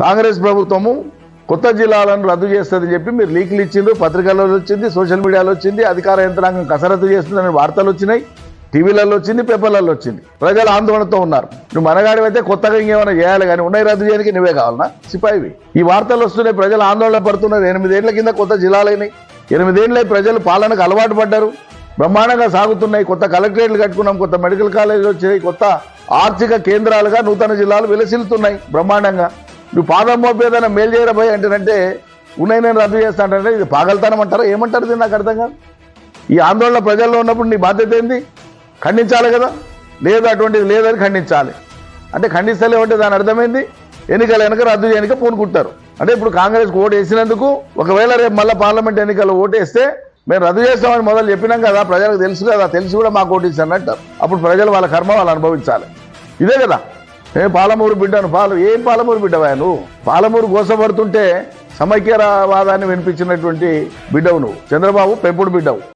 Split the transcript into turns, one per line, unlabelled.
కాంగ్రెస్ ప్రభుత్వము కొత్త జిల్లాలను రద్దు చేస్తుందని చెప్పి మీరు లీకులు ఇచ్చిండ్రు పత్రికల్లో వచ్చింది సోషల్ మీడియాలో వచ్చింది అధికార యంత్రాంగం కసరత్తు చేస్తుందని వార్తలు వచ్చినాయి టీవీలలో వచ్చింది పేపర్లలో వచ్చింది. ప్రజలు ఆందోళనతో ఉన్నారు. నువ్వు మనగాడి అయితే కొత్తగా ఇంకేమైనా చేయాలి కానీ ఉన్నాయి రద్దు చేయడానికి నువ్వే కావాలనా? సిపాయివి. ఈ వార్తలు వస్తున్నాయి ప్రజలు ఆందోళన పడుతున్నారు. ఎనిమిదేళ్ళ కింద కొత్త జిల్లాలైనాయి ఎనిమిదేళ్ళై ప్రజలు పాలనకు అలవాటు పడ్డారు. బ్రహ్మాండంగా సాగుతున్నాయి. కొత్త కలెక్టరేట్లు కట్టుకున్నాం కొత్త మెడికల్ కాలేజీలు వచ్చినాయి కొత్త ఆర్థిక కేంద్రాలుగా నూతన జిల్లాలు విలసిల్లుతున్నాయి బ్రహ్మాండంగా. నువ్వు పాదం మోపేదైనా మేలు చేయరబోయ్ అంటేనంటే ఉన్నాయి నేను రద్దు చేస్తా అంటే ఇది పాగలుతానం అంటారా? ఏమంటారు ఇది నాకు అర్థం కాదు. ఈ ఆందోళన ప్రజల్లో ఉన్నప్పుడు నీ బాధ్యత ఏంది? ఖండించాలి కదా. లేదు అటువంటిది లేదని ఖండించాలి. అంటే ఖండిస్తలే ఉంటే దాని అర్థమైంది? ఎన్నికల వెనక రద్దు చేయడానికి పూనుకుంటారు అంటే ఇప్పుడు కాంగ్రెస్ ఓటు వేసినందుకు ఒకవేళ రేపు మళ్ళీ పార్లమెంట్ ఎన్నికల్లో ఓటు వేస్తే మేము రద్దు చేస్తామని మొదలు చెప్పినాం కదా ప్రజలకు తెలుసు కదా తెలిసి కూడా మాకు ఓటు ఇస్తాను అప్పుడు ప్రజలు వాళ్ళ కర్మ వాళ్ళు అనుభవించాలి. ఇదే కదా. ఏ పాలమూరు బిడ్డను పాలు ఏం పాలమూరు బిడ్డవా నువ్వు? పాలమూరు గోసపడుతుంటే సమైక్యవాదాన్ని వినిపించినటువంటి బిడ్డవు నువ్వు. చంద్రబాబు పెంపుడు బిడ్డవు.